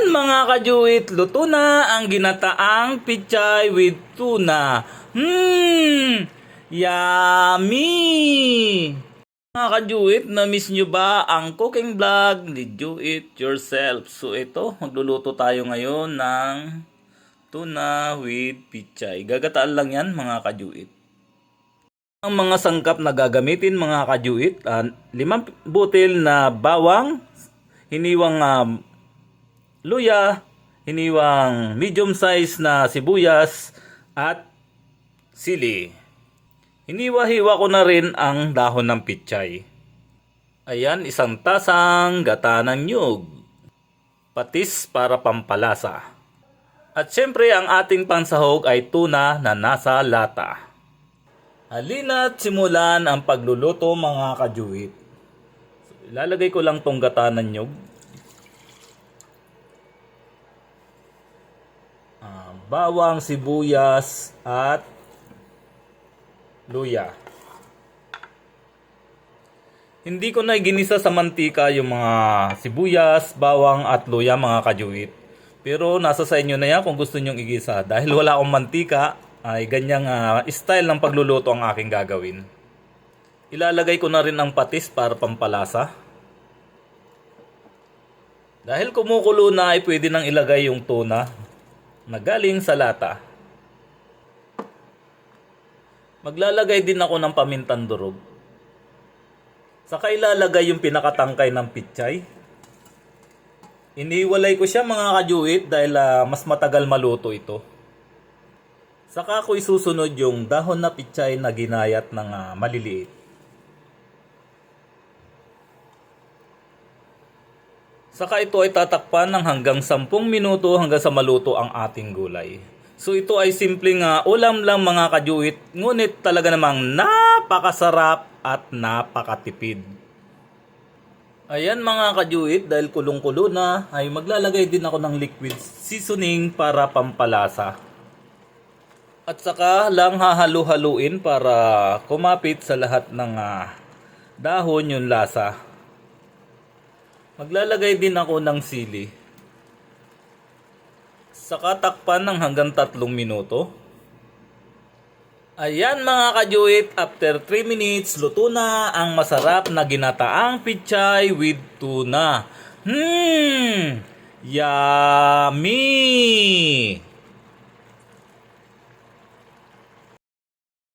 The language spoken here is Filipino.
Ayan mga kajuit, luto na ang ginataang pichay with tuna. Hmm, yummy! Mga kajuit, na-miss nyo ba ang cooking vlog ni Do It Yourself? So ito, magluluto tayo ngayon ng tuna with pichay. Gagataan lang yan mga kajuit. Ang mga sangkap na gagamitin mga kajuit, ah, limang butil na bawang, hiniwang ah, luya, hiniwang medium size na sibuyas, at sili. Hiniwa-hiwa ko na rin ang dahon ng pichay. Ayan, isang tasang gata ng nyug. Patis para pampalasa. At syempre, ang ating pansahog ay tuna na nasa lata. Halina't simulan ang pagluluto mga kajuit. So, ilalagay ko lang tong gata ng nyug. Bawang, sibuyas, at luya. Hindi ko na ginisa sa mantika yung mga sibuyas, bawang at luya mga kajuit. Pero nasa sa inyo na yan kung gusto nyong igisa. Dahil wala akong mantika, ay ganyang ah, style ng pagluluto ang aking gagawin. Ilalagay ko na rin ang patis para pampalasa. Dahil kumukulo na ay pwede nang ilagay yung tuna na galing sa lata. Maglalagay din ako ng pamintang durog. Saka ilalagay yung pinakatangkay ng pichay. Iniwalay ko siya mga kajuit dahil ah, mas matagal maluto ito. Saka ko isusunod yung dahon na pichay na ginayat ng ah, maliliit. Saka ito ay tatakpan ng hanggang 10 minuto hanggang sa maluto ang ating gulay. So ito ay simpleng ah, ulam lang mga kajuit, ngunit talaga namang napakasarap at napakatipid. Ayan mga kajuit, dahil kulong-kulo na, ay maglalagay din ako ng liquid seasoning para pampalasa. At saka lang hahalu-haluin para kumapit sa lahat ng ah, dahon yung lasa. Maglalagay din ako ng sili. Saka takpan ng hanggang tatlong minuto. Ayan mga kajuit, after 3 minutes, luto na ang masarap na ginataang pichay with tuna. Hmm, yummy!